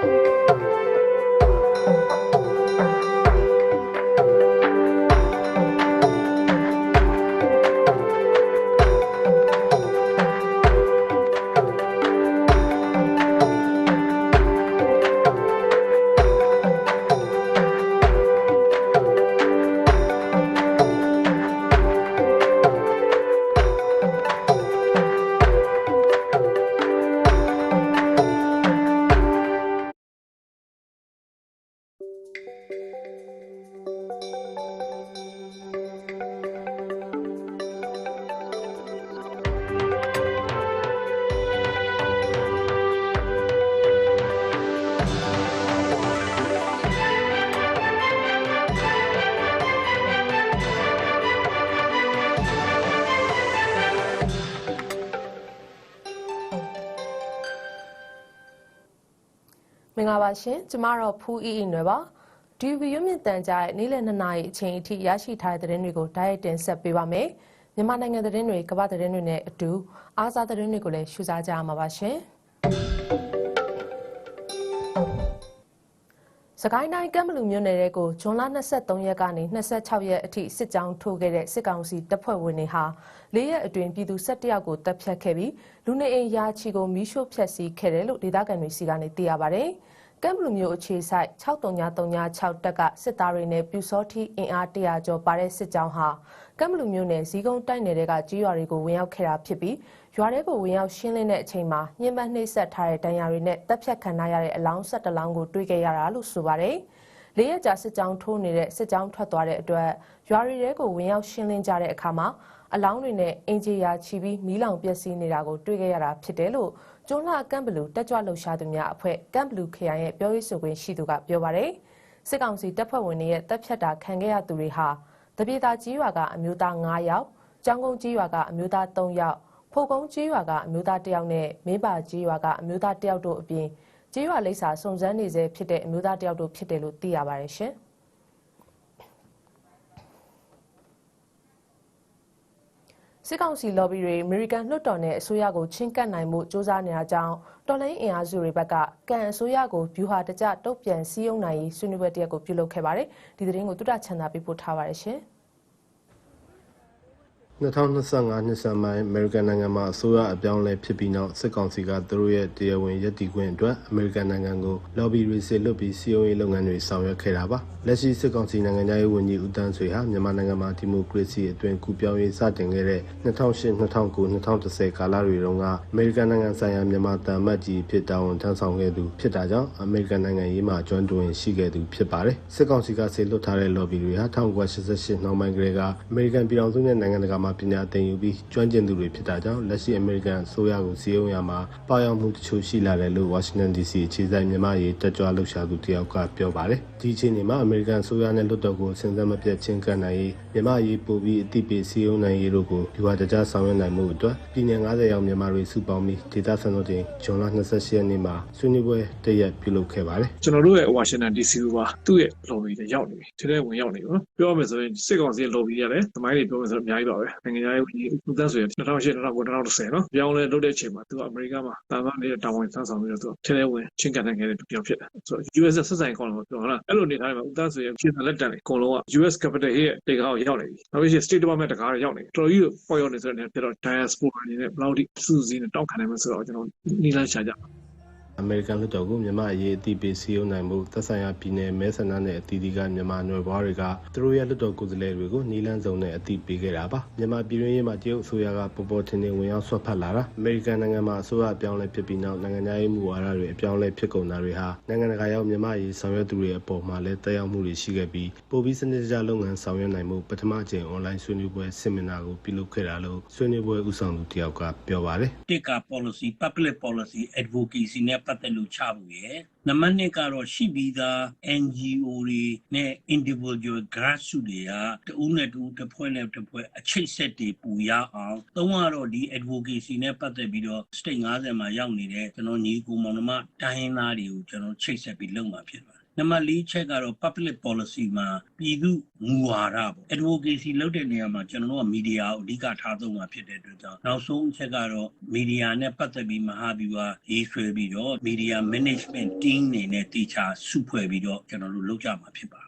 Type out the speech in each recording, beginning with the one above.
မ ပါရှင်ကျမတော့ဖူးအီအီနွယ်ပါဒီဗီရုမြင့်တန်ကြားရဲ့နေ့လယ်2နာရီအချိန်အထိရရှိထားတဲ့သတင်းတွေကိုဓာတ်ရိုက်တင်ဆက်ပေးပါမယ်မြန်မာနိုင်ငံသတင်းတွေကမ္ဘာသတင်းတွေနဲ့အတူအားစားသတင်းတွေကိုလည်းရှုစားကြရမှာပါရှင်စကိုင်းတိုင်းကမ်ဘလူမြို့နယ်တဲကိုဇွန်လ23ရက်ကနေ26ရက်အထိစစ်ကြောင်းထိုးခဲ့တဲ့စစ်ကောင်စီတပ်ဖွဲ့ဝင်တွေဟာ၄ရက်အတွင်းပြည်သူ17ယောက်ကိုတပ်ဖြတ်ခဲ့ပြီးလူနေအိမ်ယာချီကိုမီးရှို့ဖျက်ဆီးခဲ့တယ်လို့ဒေသခံတွေစီကနေသိရပါဗျ။ ကမ်ဘလူမျိုးအခြေဆိုင်6336တက်ကစစ်သားတွေနဲ့ပြူစောတိအင်အား100ကျော်ပါတဲ့စစ်ကြောင်းဟာကမ်ဘလူမျိုးနယ်ဇီးကုန်းတိုက်နယ်တွေကကြီးရွာတွေကိုဝင်ရောက်ခဲ့တာဖြစ်ပြီးရွာတွေကိုဝင်ရောက်ရှင်းလင်းတဲ့အချိန်မှာညှဉ်းပန်းနှိပ်စက်ထားတဲ့တန်ရာတွေနဲ့တပ်ဖြတ်ခံရတဲ့အလောင်း17လောင်းကိုတွေ့ခဲ့ရတာလို့ဆိုပါတယ်။လေးရကြာစစ်ကြောင်းထိုးနေတဲ့စစ်ကြောင်းထွက်သွားတဲ့အတွက်ရွာတွေကိုဝင်ရောက်ရှင်းလင်းကြတဲ့အခါမှာအလောင်းတွေနဲ့အင်ဂျီယာချီပြီးမီးလောင်ပျက်စီးနေတာကိုတွေ့ခဲ့ရတာဖြစ်တယ်လို့ ကျွန်းလှကမ်ဘလူတက်ကြွလှုပ်ရှားသူများအဖွဲ့ကမ်ဘလူခရိုင်ရဲ့ပြောရေးဆိုခွင့်ရှိသူကပြောပါတယ်။စစ်ကောင်စီတပ်ဖွဲ့ဝင်တွေရဲ့တပ်ဖြတ်တာခံခဲ့ရသူတွေဟာတပြေတာကြီးရွာကအမျိုးသား9ယောက်၊ကျောင်းကုန်းကြီးရွာကအမျိုးသား3ယောက်၊ဖိုကုန်းကြီးရွာကအမျိုးသား1ယောက်နဲ့မင်းပါကြီးရွာကအမျိုးသား1ယောက်တို့အပြင်ကြီးရွာလိပ်စာစုံစမ်းနေစေဖြစ်တဲ့အမျိုးသား1ယောက်တို့ဖြစ်တယ်လို့သိရပါတယ်ရှင်။ စစ်ကောင်စီ lobby တွေအမေရိကန်လွှတ်တော်နဲ့အစိုးရကိုချင်းကပ်နိုင်မှုစ조사နေတာကြောင့်တော်လိုင်းအင်အားစုတွေဘက်ကကန်အစိုးရကိုဗျူဟာတကျတုတ်ပြန်စည်းရုံးနိုင်ရေးဆွေးနွေးပွဲတရက်ကိုပြုလုပ်ခဲ့ပါတယ်ဒီသတင်းကိုတုဒ္ဒချန်သာပေးပို့ထားပါတယ်ရှင်။ 2025နှစ်ဆန်းပိုင်းအမေရိကန်နိုင်ငံမှာအစိုးရအပြောင်းအလဲဖြစ်ပြီးနောက်စစ်ကောင်စီကသူတို့ရဲ့တရားဝင်ရည်တည်ခွင့်အတွက်အမေရိကန်နိုင်ငံကို lobby တွေဆစ်လွတ်ပြီးစီယုံရေးလုပ်ငန်းတွေဆောင်ရွက်ခဲ့တာပါလက်ရှိစစ်ကောင်စီနိုင်ငံသားရေးဝန်ကြီးဦးတန်းဆွေဟာမြန်မာနိုင်ငံမှာဒီမိုကရေစီအတွင်ကူပြောင်းရေးစတင်ခဲ့တဲ့2008 2009 2010ကာလတွေတုန်းကအမေရိကန်နိုင်ငံဆိုင်ရာမြန်မာတန်မတ်ကြီးဖြစ်တာဝန်ထမ်းဆောင်ခဲ့သူဖြစ်တာကြောင့်အမေရိကန်နိုင်ငံရေးမှာကျွမ်းတွင်ရှိခဲ့သူဖြစ်ပါတယ်စစ်ကောင်စီကဆေလွတ်ထားတဲ့ lobby တွေဟာ1988နောက်ပိုင်းကလေးကအမေရိကန်ပြည်ထောင်စုနဲ့နိုင်ငံတကာမှာပညာသင်ယူပြီးကျွမ်းကျင်သူတွေဖြစ်တာကြောင့်လက်ရှိအမေရိကန်အစိုးရကိုစီးရုံးရမှာပါရောက်မှုတချို့ရှိလာတယ်လို့ဝါရှင်တန် DC အခြေစိုက်မြန်မာရေးတက်ကြွလှုပ်ရှားသူတယောက်ကပြောပါတယ်ဒီအချိန်မှာအမေရိကန်အစိုးရနဲ့လွှတ်တော်ကိုစဉ်ဆက်မပြတ်ချင်းကပ်နိုင်ရေးမြန်မာရေးပို့ပြီးအတိပေးစီးရုံးနိုင်ရေးတို့ကိုဒီဝါတကြဆောင်ရွက်နိုင်မှုအတွက်ပြည်내90ရောက်မြန်မာတွေစုပေါင်းပြီးဒေသစံတော်ချိန်ဇွန်လ28ရက်နေ့မှာဆွေးနွေးပွဲတရက်ပြုလုပ်ခဲ့ပါတယ်ကျွန်တော်တို့ရဲ့ဝါရှင်တန် DC ကသူ့ရဲ့ lobby တွေရောက်နေပြီထဲထဲဝင်ရောက်နေပြီနော်ပြောရမယ်ဆိုရင်စစ်ကောင်စီရဲ့ lobby ရတယ်သမိုင်းတွေပြောမယ်ဆိုတော့အများကြီးပါပဲနိုင်ငံခြားရေးဝန်ကြီးဦးသန်းဆွေ2008 2009 2010နော်ပြောင်းလဲလုပ်တဲ့အချိန်မှာသူကအမေရိကန်မှာတာဝန်နေတဲ့တာဝန်ဆန်းဆောင်ပြီးတော့သူထဲထဲဝင်ချင်းကန်နိုင်ခဲ့တဲ့သူပြောင်းဖြစ်တယ်ဆိုတော့ US ဆက်ဆိုင်ကောင်းလို့ပြောဟုတ်လားအဲ့လိုနေထားတယ်မှာဦးသန်းဆွေရဲ့ပြည်လက်တန်တွေအကုန်လုံးက US capital ရဲ့တေကားကိုရောက်နေပြီနောက်ပြီး State Department တကားတွေရောက်နေပြီတော်တော်ကြီးပေါ်ရောက်နေဆိုတဲ့နေပြတော့ diaspora အနေနဲ့ဘယ်လောက်ထိစူးစီးနေတောက်ခံနိုင်မလဲဆိုတော့ကျွန်တော်နီးလန်းရှာကြ အမေရိကန်လွှတ်တော်ကိုမြန်မာအရေးအသိပေးစည်းရုံးနိုင်မှုသက်ဆိုင်ရာပြည်내မဲဆန္ဒနယ်အသီးသီးကမြန်မာနွယ်ဘွားတွေကသူတို့ရဲ့လွှတ်တော်ကိုယ်စားလှယ်တွေကိုနီလန်းစုံနဲ့အသိပေးခဲ့တာပါမြန်မာပြည်ရင်းရေးမှာတရုတ်အစိုးရကပေါ်ပေါ်ထင်ထင်ဝင်ရောက်ဆွတ်ဖက်လာတာအမေရိကန်နိုင်ငံမှာအစိုးရအပြောင်းလဲဖြစ်ပြီးနောက်နိုင်ငံသားရေးမူဝါဒတွေအပြောင်းလဲဖြစ်ကုန်တာတွေဟာနိုင်ငံတကာရောက်မြန်မာရေးဆောင်ရွက်သူတွေအပေါ်မှာလည်းတက်ရောက်မှုတွေရှိခဲ့ပြီးပိုပြီးစနစ်တကျလုပ်ငန်းဆောင်ရွက်နိုင်မှုပထမအကြိမ်အွန်လိုင်းဆွေးနွေးပွဲဆင်မီနာကိုပြုလုပ်ခဲ့တာလို့ဆွေးနွေးပွဲဦးဆောင်သူတယောက်ကပြောပါတယ်တစ်က policy public policy advocacy နဲ့ပတ်သက်လို့ချဖို့ရယ်နံပါတ်2ကတော့ရှိပြီးသား NGO တွေနဲ့ individual grassroots တွေကတဦးနဲ့တဦးတစ်ဖွဲ့နဲ့တစ်ဖွဲ့အချိတ်ဆက်တွေပူရအောင်သုံးကတော့ဒီ advocacy နဲ့ပတ်သက်ပြီးတော့ state 90မှာရောက်နေတဲ့ကျွန်တော်ညီကိုမောင်နှမတိုင်းရင်းသားတွေကိုကျွန်တော်ချိတ်ဆက်ပြီးလုပ်မှာဖြစ်ပါတယ် နံပါတ်၄ချက်ကတော့ public policy မှာပြည်သူမူဝါဒပေါ့ advocacy လုပ်တဲ့နေရာမှာကျွန်တော်တို့ကမီဒီယာကိုအဓိကထားသုံးမှာဖြစ်တဲ့အတွက်ကြောင့်နောက်ဆုံးအချက်ကတော့မီဒီယာနဲ့ပတ်သက်ပြီးမဟာဗျူဟာရေးဆွဲပြီးတော့ media management team နေနဲ့တေချာစုဖွဲ့ပြီးတော့ကျွန်တော်တို့လုပ်ကြမှာဖြစ်ပါတယ်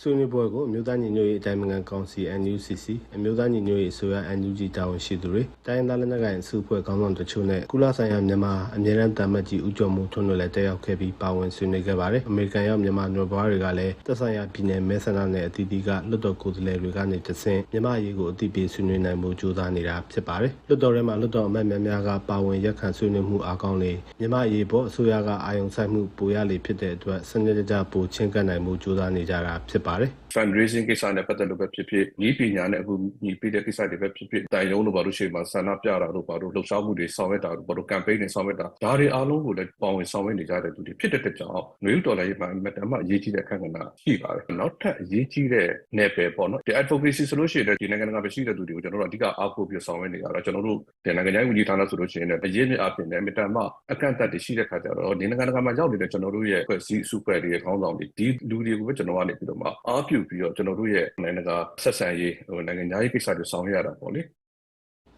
ဆွေးနွေးပွဲကိုအမျိုးသားညီညွတ်ရေးအတိုင်းအမြံကောင်စီ NUCC အမျိုးသားညီညွတ်ရေးအစိုးရ NUG တာဝန်ရှိသူတွေတိုင်းဒေသလက်နက်ကိုင်အစုအဖွဲ့ခေါင်းဆောင်တချို့နဲ့ကုလဆိုင်ရာမြန်မာအမြဲတမ်းတာမတ်ကြီးဦးကျော်မှုထွန်းတို့လည်းတက်ရောက်ခဲ့ပြီးပါဝင်ဆွေးနွေးခဲ့ပါတယ်။အမေရိကန်ရောက်မြန်မာနွယ်ဘွားတွေကလည်းသက်ဆိုင်ရာပြည်နယ်မဲဆန္ဒနယ်အသီးသီးကလွတ်တော်ကိုယ်စားလှယ်တွေကနေတဆင့်မြန်မာရေးကိုအသိပေးဆွေးနွေးနိုင်မှုကြိုးစားနေတာဖြစ်ပါတယ်။လွတ်တော်ထဲမှာလွတ်တော်အမတ်များများကပါဝင်ရက်ခံဆွေးနွေးမှုအားကောင်းလေမြန်မာရေးပေါ်အစိုးရကအာရုံစိုက်မှုပိုရလေဖြစ်တဲ့အတွက်စနစ်တကျပိုချင်းကပ်နိုင်မှုကြိုးစားနေကြတာဖြစ်ပါတယ်။ fundraising ကိစ္စနဲ့ပတ်သက်လို့ပဲဖြစ်ဖြစ်ဤပညာနဲ့အခုညီပြတဲ့ကိစ္စတွေပဲဖြစ်ဖြစ်တိုင်ရုံးလို့ဘာလို့ရှိမှဆန္ဒပြတာလို့ဘာလို့လှုပ်ရှားမှုတွေဆောင်ရွက်တာလို့ဘာလို့ campaign တွေဆောင်ရွက်တာဒါတွေအားလုံးကိုလည်းပေါဝင်ဆောင်ရွက်နေကြတဲ့သူတွေဖြစ်တဲ့အတွက်ကြောင့်နွေဦးတော်လည်းမှအမအရေးကြီးတဲ့အခန်းကဏ္ဍရှိပါတယ်နောက်ထပ်အရေးကြီးတဲ့နယ်ပယ်ပေါ့နော်ဒီ advocacy ဆိုလို့ရှိရင်ဒီနိုင်ငံတကာပဲရှိတဲ့သူတွေကိုကျွန်တော်တို့အဓိကအားကိုးပြီးဆောင်ရွက်နေကြတာကျွန်တော်တို့ဒီနိုင်ငံခြားရေးဝန်ကြီးဌာနဆိုလို့ရှိရင်လည်းအရေးမြစ်အပြင်လည်းအမြဲတမ်းအကန့်အသတ်တွေရှိတဲ့ခါကျတော့ဒီနိုင်ငံတကာမှာရောက်နေတဲ့ကျွန်တော်တို့ရဲ့ဖွဲ့စည်းစုဖွဲ့တွေရဲ့ခေါင်းဆောင်တွေဒီလူတွေကိုပဲကျွန်တော်ကနေပြီးတော့မှအားပြုပြီးတော့ကျွန်တော်တို့ရဲ့နိုင်ငံတကာဆက်ဆံရေးဟိုနိုင်ငံသားရေးကိစ္စတွေဆောင်ရွက်ရတာပေါ့လေ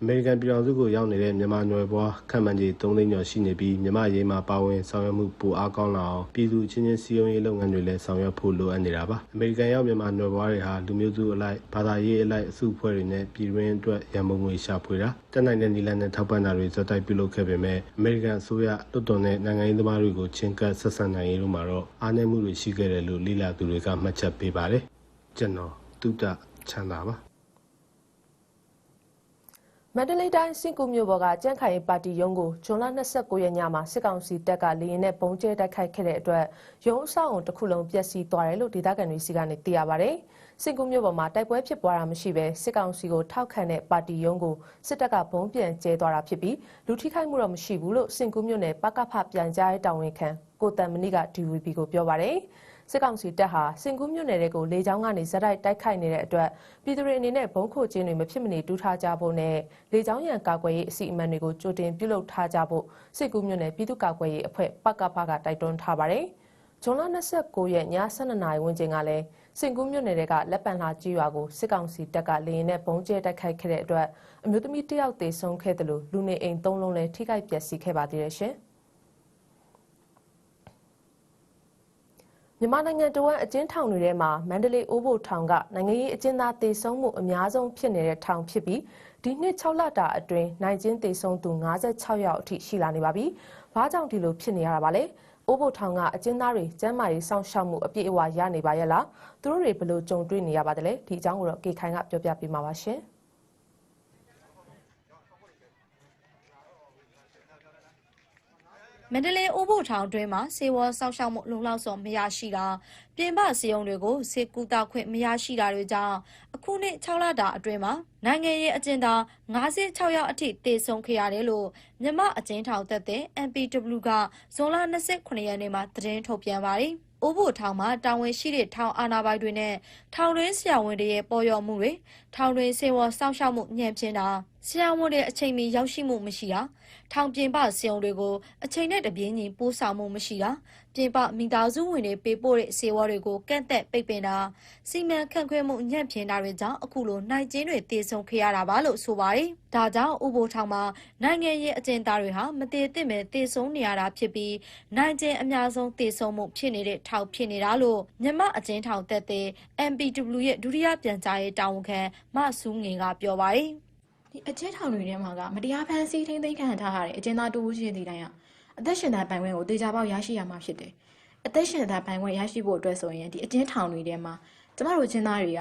အမေရိကန်ပြည်ထောင်စုကိုရောက်နေတဲ့မြန်မာနွယ်ဘွားခန့်မှန်ကြီး3သိန်းကျော်ရှိနေပြီးမြန်မာရေးမှာပါဝင်ဆောင်ရွက်မှုပိုအားကောင်းလာအောင်ပြည်သူချင်းချင်းစည်းရုံးရေးလုပ်ငန်းတွေလည်းဆောင်ရွက်ဖို့လိုအပ်နေတာပါအမေရိကန်ရောက်မြန်မာနွယ်ဘွားတွေဟာလူမျိုးစုအလိုက်ဘာသာရေးအလိုက်အစုအဖွဲ့တွေနဲ့ပြည်တွင်းအတွက်ရန်ပုံငွေရှာဖွေတာတက်နိုင်တဲ့နည်းလမ်းနဲ့ထောက်ပံ့တာတွေဇက်တိုက်ပြုလုပ်ခဲ့ပေမဲ့အမေရိကန်အစိုးရလွှတ်တော်နဲ့နိုင်ငံရေးသမားတွေကိုချင်းကပ်ဆက်ဆံနိုင်ရေးတို့မှာတော့အားနည်းမှုတွေရှိခဲ့တယ်လို့လေ့လာသူတွေကမှတ်ချက်ပေးပါတယ် ကျွန်တော်တုဒ္ဒချမ်းသာပါမန္တလေးတိုင်းစင်ကူမြို့ပေါ်ကကြန့်ခိုင်ပါတီရုံးကိုဇွန်လ29ရက်ညမှာစစ်ကောင်စီတပ်ကလေရင်နဲ့ပုံကျဲတိုက်ခိုက်ခဲ့တဲ့အတွက်ရုံးအဆောက်အုံတစ်ခုလုံးပျက်စီးသွားတယ်လို့ဒေသခံတွေစီကနေသိရပါဗျ။စင်ကူမြို့ပေါ်မှာတိုက်ပွဲဖြစ်ပွားတာမရှိဘဲစစ်ကောင်စီကိုထောက်ခံတဲ့ပါတီရုံးကိုစစ်တပ်ကဘုံပြန်ကျဲသွားတာဖြစ်ပြီးလူထိခိုက်မှုတော့မရှိဘူးလို့စင်ကူမြို့နယ်ပကဖပြန်ကြားရေးတာဝန်ခံကိုတန်မဏိက DVB ကိုပြောပါဗျ။ စစ်ကောင်စီတပ်ဟာစင်ကူးမြို့နယ်တွေကိုလေကြောင်းကနေဇက်တိုက်တိုက်ခိုက်နေတဲ့အတွက်ပြည်သူတွေအနေနဲ့ဘုံခိုကျင်းတွေမဖြစ်မနေတူးထားကြဖို့နဲ့လေကြောင်းရန်ကာကွယ်ရေးအစီအမံတွေကိုကြိုတင်ပြုလုပ်ထားကြဖို့စစ်ကူးမြို့နယ်ပြည်သူ့ကာကွယ်ရေးအဖွဲ့ပကဖကတိုက်တွန်းထားပါတယ်။ဇွန်လ29ရက်ည12နာရီဝန်းကျင်ကလည်းစင်ကူးမြို့နယ်ကလက်ပံလာကြီးရွာကိုစစ်ကောင်စီတပ်ကလေရင်နဲ့ဘုံကျဲတိုက်ခိုက်ခဲ့တဲ့အတွက်အမျိုးသမီးတစ်ယောက်သေဆုံးခဲ့တယ်လို့လူနေအိမ်၃လုံးလည်းထိခိုက်ပျက်စီးခဲ့ပါသေးတယ်ရှင်။ မြန်မာနိုင်ငံတဝန်းအကျဉ်းထောင်တွေထဲမှာမန္တလေးအိုးဘိုထောင်ကနိုင်ငံရေးအကျဉ်းသားတေဆုံးမှုအများဆုံးဖြစ်နေတဲ့ထောင်ဖြစ်ပြီးဒီနှစ်6လတာအတွင်းနိုင်ကျဉ်တေဆုံးသူ56ယောက်အထိရှိလာနေပါပြီ။ဘာကြောင့်ဒီလိုဖြစ်နေရတာပါလဲ။အိုးဘိုထောင်ကအကျဉ်းသားတွေကျန်းမာရေးစောင့်ရှောက်မှုအပြည့်အဝရနေပါရဲ့လား။သူတို့တွေဘယ်လိုကြုံတွေ့နေရပါသလဲ။ဒီအကြောင်းကိုတော့ကေခိုင်ကပြောပြပေးမှာပါရှင်။ မန္တလေးအိုးဘိုထောင်တွင်းမှာစေဝါစောက်ရှောက်မှုလုံလောက်စွာမရရှိတာပြင်ပစီယုံတွေကိုစေကူတာခွင့်မရရှိတာတွေကြောင့်အခုနှစ်6လတာအတွင်းမှာနိုင်ငံရေးအကျဉ်းသား56ယောက်အထိတေဆုံးခဲ့ရတယ်လို့မြမအကျဉ်းထောင်သက်တဲ့ MPW ကဇွန်လ29ရက်နေ့မှာသတင်းထုတ်ပြန်ပါတယ်။အိုးဘိုထောင်မှာတာဝန်ရှိတဲ့ထောင်အာဏာပိုင်တွေနဲ့ထောင်တွင်းဆရာဝန်တွေရဲ့ပေါ်ရော်မှုတွေထောင်တွင်းစေဝါစောင့်ရှောက်မှုညံ့ဖျင်းတာ ဆရာဝန်တွေအချိန်မီရောက်ရှိမှုမရှိတာထောင်ပြင်ပစီယုံတွေကိုအချိန်နဲ့တပြေးညီပို့ဆောင်မှုမရှိတာပြင်ပမိသားစုဝင်တွေပေးပို့တဲ့စေဝါတွေကိုကန့်သက်ပိတ်ပင်တာစီမံခန့်ခွဲမှုညံ့ဖျင်းတာတွေကြောင့်အခုလိုနိုင်ကျင်းတွေတည်ဆုံခဲ့ရတာပါလို့ဆိုပါတယ်။ဒါကြောင့်ဥပိုလ်ထောင်မှာနိုင်ငံရေးအကျဉ်းသားတွေဟာမတည်သင့်ပဲတည်ဆုံနေရတာဖြစ်ပြီးနိုင်ကျင်းအများဆုံးတည်ဆုံမှုဖြစ်နေတဲ့ထောင်ဖြစ်နေတာလို့မြမအကျဉ်းထောင်တက်တဲ့ MPW ရဲ့ဒုတိယပြန်ကြားရေးတာဝန်ခံမဆူးငင်ကပြောပါတယ်။ ဒီအကျဉ်းထောင်တွေထဲမှာကမတရားဖမ်းဆီးထိန်းသိမ်းခံထားရတဲ့အကျဉ်းသားတူဦးရှိတဲ့တိုင်းကအသက်ရှင်သားပိုင်ခွင့်ကိုတေချာပေါက်ရရှိရမှာဖြစ်တယ်။အသက်ရှင်သားပိုင်ခွင့်ရရှိဖို့အတွက်ဆိုရင်ဒီအကျဉ်းထောင်တွေထဲမှာကျမတို့အကျဉ်းသားတွေက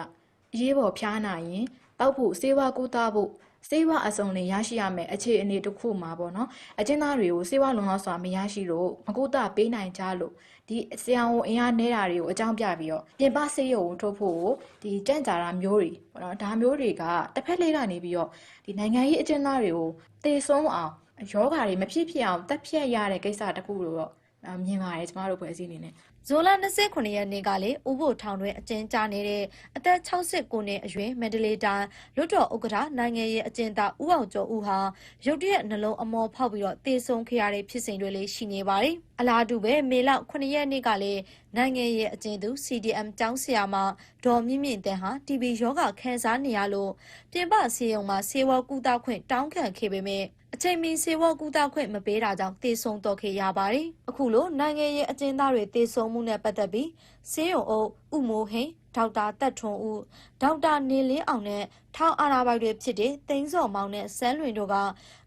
အရေးပေါ်ဖျားနာရင်တောက်ဖို့စေဝါကူတာဖို့စေဝါအစုံလေးရရှိရမယ်အခြေအနေတစ်ခုမှာပေါ့နော်အကျဉ်းသားတွေကိုစေဝါလုံလောက်စွာမရရှိလို့မကူတာပေးနိုင်ကြလို့ ဒီဆရာဝန်အင်အားနေတာတွေကိုအကြောင်းပြပြီးတော့ပြင်ပဆေးရုံထုတ်ဖို့ဒီကြံ့ကြာတာမျိုးတွေပေါ့နော်ဒါမျိုးတွေကတစ်ဖက်လေးကနေပြီးတော့ဒီနိုင်ငံရေးအကျဉ်းသားတွေကိုတေဆုံးအောင်ယောဂါတွေမဖြစ်ဖြစ်အောင်တက်ဖြတ်ရတဲ့ကိစ္စတခုလို့တော့အာမြင်ပါတယ်ကျမတို့ဖွဲ့စည်းအနေနဲ့ ဇွန်လ29ရက်နေ့ကလေဥဖို့ထောင်တွင်အကျဉ်းချနေတဲ့အသက်69နှစ်အရွယ်မန္တလေးတိုင်းလွတ်တော်ဥက္ကဋ္ဌနိုင်ငံရေးအကျဉ်းသားဦးအောင်ကျော်ဦးဟာရုတ်တရက်နှလုံးအမောဖောက်ပြီးတော့တေဆုံးခဲ့ရတဲ့ဖြစ်စဉ်တွေလည်းရှိနေပါတယ်။အလားတူပဲမေလ9ရက်နေ့ကလည်းနိုင်ငံရေးအကျဉ်းသူ CDM ကျောင်းဆရာမဒေါ်မြင့်မြင့်တဲ့ဟာ TB ရောဂါခံစားနေရလို့ပြင်ပဆေးရုံမှာဆေးဝါးကုသခွင့်တောင်းခံခဲ့ပေမဲ့အချိန်မီဆေးဝါးကုသခွင့်မပေးတာကြောင့်တေဆုံးတော့ခဲ့ရပါတယ်။အခုလိုနိုင်ငံရေးအကျဉ်းသားတွေတေဆုံးမှုနဲ့ပတ်သက်ပြီးဆေးရုံအုပ်ဥမိုးဟင်ဒေါက်တာတက်ထွန်းဦးဒေါက်တာနေလင်းအောင်နဲ့ထောင်အာနာပိုင်တွေဖြစ်တဲ့သိန်းစော်မောင်နဲ့ဆန်းလွင်တို့က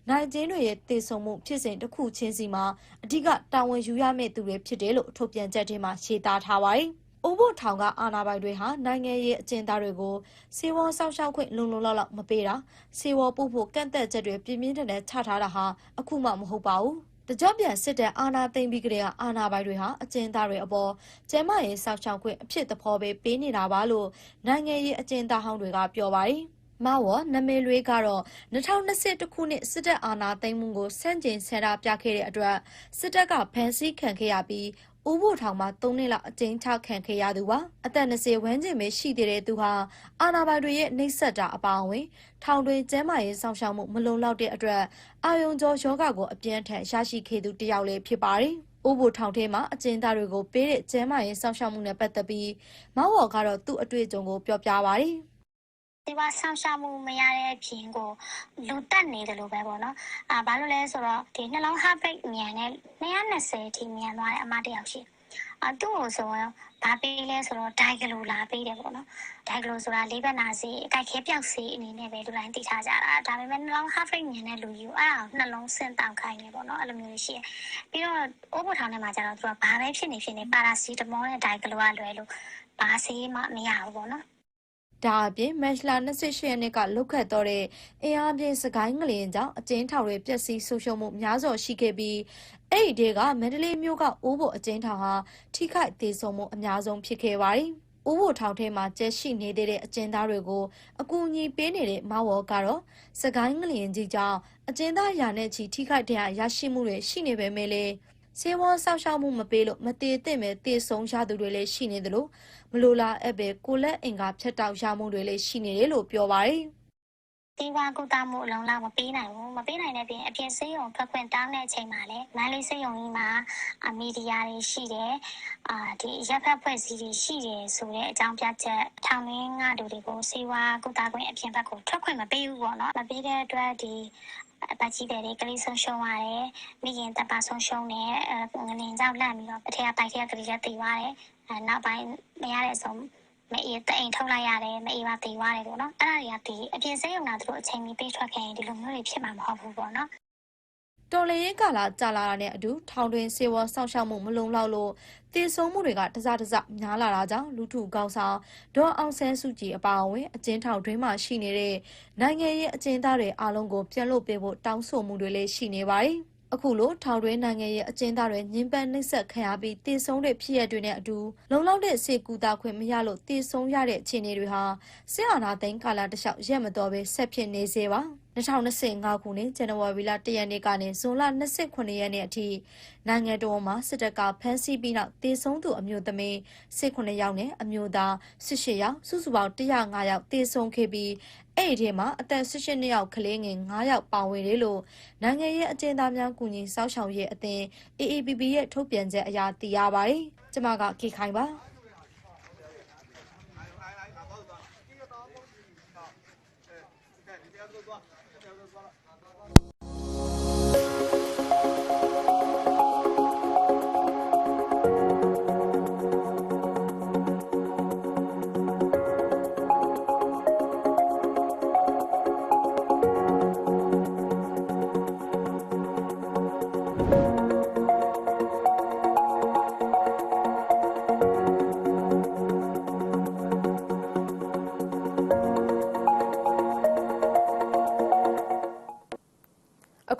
နိုင်ကျင်းတွေရဲ့တေဆုံးမှုဖြစ်စဉ်တစ်ခုချင်းစီမှာအဓိကတာဝန်ယူရမယ့်သူတွေဖြစ်တယ်လို့ထုတ်ပြန်ချက်ထဲမှာရှင်းသားထားပါတယ်။အိုးဖို့ထောင်ကအာနာပိုင်တွေဟာနိုင်ငံရေးအကျဉ်းသားတွေကိုစေဝါဆောက်ရှောက်ခွင့်လုံလုံလောက်လောက်မပေးတာစေဝါပို့ဖို့ကန့်သက်ချက်တွေပြင်းပြင်းထန်ထန်ချထားတာဟာအခုမှမဟုတ်ပါဘူး။ တကြော့ပြန်စစ်တဲ့အာနာသိမ့်ပြီးကလေးကအာနာပိုင်တွေဟာအကျဉ်းသားတွေအပေါ်ကျဲမရေးဆောက်ရှောက်ခွင့်အဖြစ်သဘောပဲပေးနေတာပါလို့နိုင်ငံရေးအကျဉ်းသားဟောင်းတွေကပြောပါတယ်။မဝနမေလွေးကတော့2021ခုနှစ်စစ်တပ်အာဏာသိမ်းမှုကိုစန့်ကျင်ဆန္ဒပြခဲ့တဲ့အတွက်စစ်တပ်ကဖမ်းဆီးခံခဲ့ရပြီး ဦးဖို့ထောင်မှာ3နှစ်လောက်အကျဉ်းချခံခဲ့ရသူပါအသက်20ဝန်းကျင်ပဲရှိသေးတဲ့သူဟာအာဏာပိုင်တွေရဲ့နှိပ်စက်တာအပါအဝင် ထောင်တွင်ကျန်းမာရေးစောင့်ရှောက်မှုမလုံလောက်တဲ့အတွက်အာယုံကြောယောဂကိုအပြင်းထန်ရရှိခဲ့သူတစ်ယောက်လည်းဖြစ်ပါတယ်။အိုးဘူထောင်ထဲမှာအကျဉ်းသားတွေကိုပေးတဲ့ကျန်းမာရေးစောင့်ရှောက်မှုနဲ့ပတ်သက်ပြီးမောက်ဝေါ်ကတော့သူ့အတွေ့အကြုံကိုပြောပြပါရတယ်။ ဒီပါဆောင်ရှာမှုမရတဲ့အပြင်ကိုလူတက်နေတယ်လို့ပဲပေါ့နော်အာဘာလို့လဲဆိုတော့ဒီနှလုံး heart rate မြန်နဲ့220အထိမြန်သွားတယ်အမတစ်ယောက်ရှိအာသူ့ကိုဆိုရင်ဘာပေးလဲဆိုတော့ဒိုင်ဂလိုလာပေးတယ်ပေါ့နော်ဒိုင်ဂလိုဆိုတာလေးဘက်နာစီအကြိုက်ခဲပြောက်စီအနေနဲ့ပဲလူတိုင်းသိထားကြတာဒါပေမဲ့နှလုံး heart rate မြန်တဲ့လူယူအဲ့ဒါနှလုံးစင်တောင်ခိုင်းနေပေါ့နော်အဲ့လိုမျိုးရှိရပြီးတော့အိုးဘထောင်ထဲမှာကျတော့သူကဘာပဲဖြစ်နေဖြစ်နေပါရာစီတမောနဲ့ဒိုင်ဂလိုကလွယ်လို့ဘာဆေးမှမရဘူးပေါ့နော် ဒါအပြင်မက်လာ28ရက်နေ့ကလုတ်ခတ်တော့တဲ့အင်အားပြင်းစကိုင်းငလျင်ကြောင့်အကျဉ်းထောင်တွေပျက်စီးဆုံးရှုံးမှုများစွာရှိခဲ့ပြီးအဲ့ဒီတဲကမန္တလေးမြို့ကအိုးဘိုအကျဉ်းထောင်ဟာထိခိုက်ဒေဆုံးမှုအများဆုံးဖြစ်ခဲ့ပါတယ်။အိုးဘိုထောင်ထဲမှာကျက်ရှိနေတဲ့အကျဉ်းသားတွေကိုအကူအညီပေးနေတဲ့မဝေါ်ကတော့စကိုင်းငလျင်ကြီးကြောင့်အကျဉ်းသားရာနဲ့ချီထိခိုက်တဲ့ရရှိမှုတွေရှိနေပေမဲ့လည်း စေဝါဆောက်ရှောက်မှုမပေးလို့မတည်သင့်ပဲတည်ဆုံးရသူတွေလည်းရှိနေတယ်လို့မလိုလားအပ်ပဲကိုလက်အင်္ကာဖြတ်တောက်ရမှုတွေလည်းရှိနေတယ်လို့ပြောပါတယ်ဒီဝါကုသမှုအလုံးလောက်မပေးနိုင်ဘူးမပေးနိုင်တဲ့ပြင်အပြင်စေးရုံထွက်ခွင့်တောင်းတဲ့အချိန်မှာလည်းမန္တလေးစေးရုံကြီးမှာအမီဒီယာတွေရှိတယ်အာဒီရပ်ဖက်ဖွဲ့စည်းတွေရှိတယ်ဆိုတဲ့အကြောင်းပြချက်ထောင်ရင်းကလူတွေကိုစေဝါကုသခွင့်အပြင်ဘက်ကိုထွက်ခွင့်မပေးဘူးပေါ့နော်မပေးတဲ့အတွက်ဒီ အပတ်ကြီးတဲ့ကလေးဆုံးရှုံးရတယ်မိခင်တပ်ပါဆုံးရှုံးတယ်အဲငလင်ကြောက်လန့်ပြီးတော့အထက်ကပိုက်ထက်ကလေးလည်းတည်သွားတယ်အဲနောက်ပိုင်းမရတဲ့အဆုံးမအေးတအိမ်ထုတ်လိုက်ရတယ်မအေးပါတည်သွားတယ်ပေါ့နော်အဲ့ဒါတွေကဒီအပြင်စိတ်ရုံနာသူတို့အချိန်မီပေးထွက်ခဲ့ရင်ဒီလိုမျိုးတွေဖြစ်မှာမဟုတ်ဘူးပေါ့နော် တော်လရင်ကာလာကြာလာတာနဲ့အတူထောင်တွင်စေဝါစောင့်ရှောက်မှုမလုံလောက်လို့တည်ဆုံမှုတွေကတစတစများလာတာကြောင့်လူထုကောင်းဆောင်ဒေါ်အောင်ဆန်းစုကြည်အပါအဝင်အကျဉ်းထောင်တွင်းမှာရှိနေတဲ့နိုင်ငံရေးအကျဉ်းသားတွေအားလုံးကိုပြန်လွတ်ပေးဖို့တောင်းဆိုမှုတွေလည်းရှိနေပါတယ်။အခုလိုထောင်တွင်းနိုင်ငံရဲ့အကျဉ်းသားတွေညှဉ်းပန်းနှိပ်စက်ခံရပြီးတည်ဆုံတဲ့ဖြစ်ရပ်တွေနဲ့အတူလုံလောက်တဲ့စေကူတာခွင့်မရလို့တည်ဆုံရတဲ့အခြေအနေတွေဟာစစ်အာဏာသိမ်းကာလတစ်လျှောက်ရက်မတော်ပဲဆက်ဖြစ်နေစေပါ 2025ခုနှစ်ဇန်နဝါရီလ1ရက်နေ့ကနေဇွန်လ29ရက်နေ့အထိနိုင်ငံတော်မှာစစ်တပ်ကဖမ်းဆီးပြီးနောက်တည်ဆုံသူအမျိုးသမီး19ယောက်နဲ့အမျိုးသား18ယောက်စုစုပေါင်း105ယောက်တည်ဆုံခဲ့ပြီးအဲ့ဒီထဲမှာအသက်18နှစ်ယောက်ကလေးငယ်9ယောက်ပါဝင်တယ်လို့နိုင်ငံရေးအကျဉ်းသားများကူညီစောင့်ရှောက်ရေးအသင်း AAPP ရဲ့ထုတ်ပြန်ချက်အရသိရပါတယ်။ကျွန်မကခေခိုင်ပါ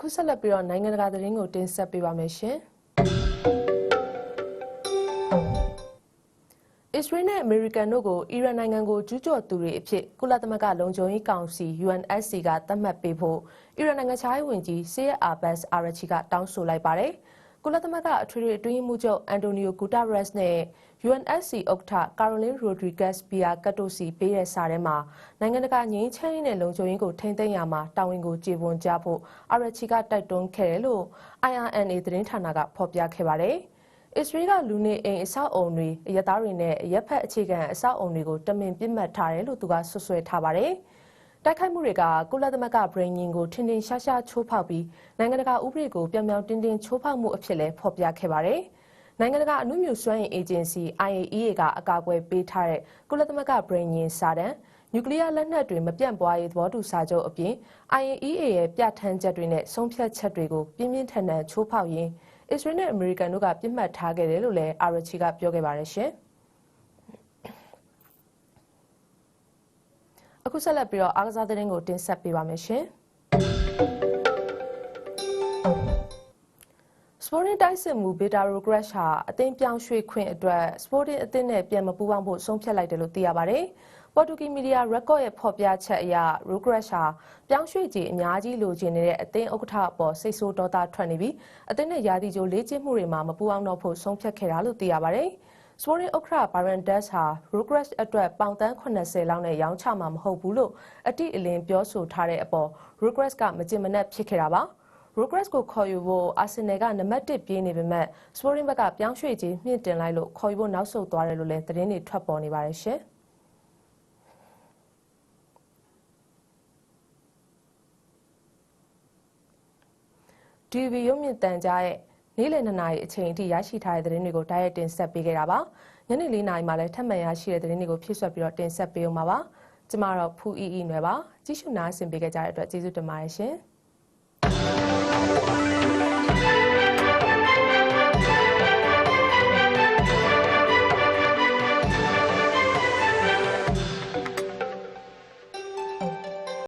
အခုဆက်လက်ပြီးတော့နိုင်ငံတကာသတင်းကိုတင်ဆက်ပေးပါမယ်ရှင်။အစ္စရေးနဲ့အမေရိကန်တို့ကိုအီရန်နိုင်ငံကိုကျူးကျော်သူတွေအဖြစ်ကုလသမဂ္ဂလုံခြုံရေးကောင်စီ UNSC ကသတ်မှတ်ပေးဖို့အီရန်နိုင်ငံခြားရေးဝန်ကြီးဆေးအာဘတ်အာရချီကတောင်းဆိုလိုက်ပါတယ်။ ကုလသမဂ္ဂအထွေထွေအတွင်းရေးမှူးချုပ်အန်တိုနီယိုဂူတာရက်စ်နဲ့ UNSC ဥက္ကဋ္ဌကာရိုလင်းရိုဒရီဂက်စ်ဘီယာကတ်တိုစီပေးတဲ့စာထဲမှာနိုင်ငံတကာငြိမ်းချမ်းရေးနဲ့လုံခြုံရေးကိုထိန်းသိမ်းရမှာတာဝန်ကိုကျေပွန်ကြဖို့အာရချီကတိုက်တွန်းခဲ့တယ်လို့ IRNA သတင်းဌာနကဖော်ပြခဲ့ပါတယ်။အစ္စရေးကလူနေအိမ်အဆောက်အုံတွေအရသားတွေနဲ့ရပ်ဖက်အခြေခံအဆောက်အုံတွေကိုတမင်ပြစ်မှတ်ထားတယ်လို့သူကဆွဆွဲထားပါတယ်။ တိုက်ခိုက်မှုတွေကကုလသမဂ္ဂဗြိဉ္ဉ်ကိုထင်ထင်ရှားရှားချိုးဖောက်ပြီးနိုင်ငံတကာဥပဒေကိုပြောင်ပြောင်တင်းတင်းချိုးဖောက်မှုအဖြစ်လဲဖော်ပြခဲ့ပါတယ်။နိုင်ငံတကာအမှုမြူစွမ်းအင်အေဂျင်စီ IAEA ကအကာအကွယ်ပေးထားတဲ့ကုလသမဂ္ဂဗြိဉ္ဉ်စာတမ်းနျူကလ িয়ার လက်နက်တွေမပြန့်ပွားရေးသဘောတူစာချုပ်အပြင် IAEA ရဲ့ပြဋ္ဌာန်းချက်တွေနဲ့ဆုံးဖြတ်ချက်တွေကိုပြင်းပြင်းထန်ထန်ချိုးဖောက်ရင်းအစ္စရေးနဲ့အမေရိကန်တို့ကပြစ်မှတ်ထားခဲ့တယ်လို့လည်းအာရချီကပြောခဲ့ပါတယ်ရှင်။ အခုဆက်လက်ပြီးတော့အားကစားသတင်းကိုတင်ဆက်ပေးပါမယ်ရှင်။ Sporting တိုက်စစ်မှုဘေတာရိုဂရက်ဟာအသင်းပြောင်းရွှေ့ခွင့်အတွက် Sporting အသင်းနဲ့ပြန်မပူးပေါင်းဖို့ဆုံးဖြတ်လိုက်တယ်လို့သိရပါတယ်။ပေါ်တူဂီမီဒီယာရက်ကော့ရဲ့ဖော်ပြချက်အရရိုဂရက်ဟာပြောင်းရွှေ့ကြီးအများကြီးလိုချင်နေတဲ့အသင်းဥက္ကဋ္ဌအပေါ်စိတ်ဆိုးဒေါသထွက်နေပြီးအသင်းနဲ့ယာတီကျိုလေ့ကျင့်မှုတွေမှာမပူးပေါင်းတော့ဖို့ဆုံးဖြတ်ခဲ့တာလို့သိရပါတယ်။ Sporting ဥက္ကဋ္ဌ Byron Dess ဟာ Progress အတွက်ပေါင်တန်း80လောက်နဲ့ရောင်းချမှာမဟုတ်ဘူးလို့အတိအလင်းပြောဆိုထားတဲ့အပေါ် Progress ကမကြင်မနက်ဖြစ်ခဲ့တာပါ။ Progress ကိုခေါ်ယူဖို့ Arsenal ကနံပါတ်1ပြေးနေပေမဲ့ Sporting ဘက်ကပြောင်းရွှေ့ခြင်းမြင့်တင်လိုက်လို့ခေါ်ယူဖို့နောက်ဆုတ်သွားတယ်လို့လည်းသတင်းတွေထွက်ပေါ်နေပါတယ်ရှင်။ DV ရုပ်မြင့်တန်ကြားရဲ့ နေ့လယ်2နာရီအချိန်အထိရရှိထားတဲ့သတင်းတွေကိုတိုက်ရိုက်တင်ဆက်ပေးခဲ့တာပါညနေ4နာရီမှာလည်းထပ်မံရရှိတဲ့သတင်းတွေကိုဖြည့်ဆွတ်ပြီးတော့တင်ဆက်ပေးအောင်ပါပါကျမတော့ဖူအီအီနွယ်ပါကြည့်ရှုနားဆင်ပေးကြတဲ့အတွက်ကျေးဇူးတင်ပါတယ်ရှင်။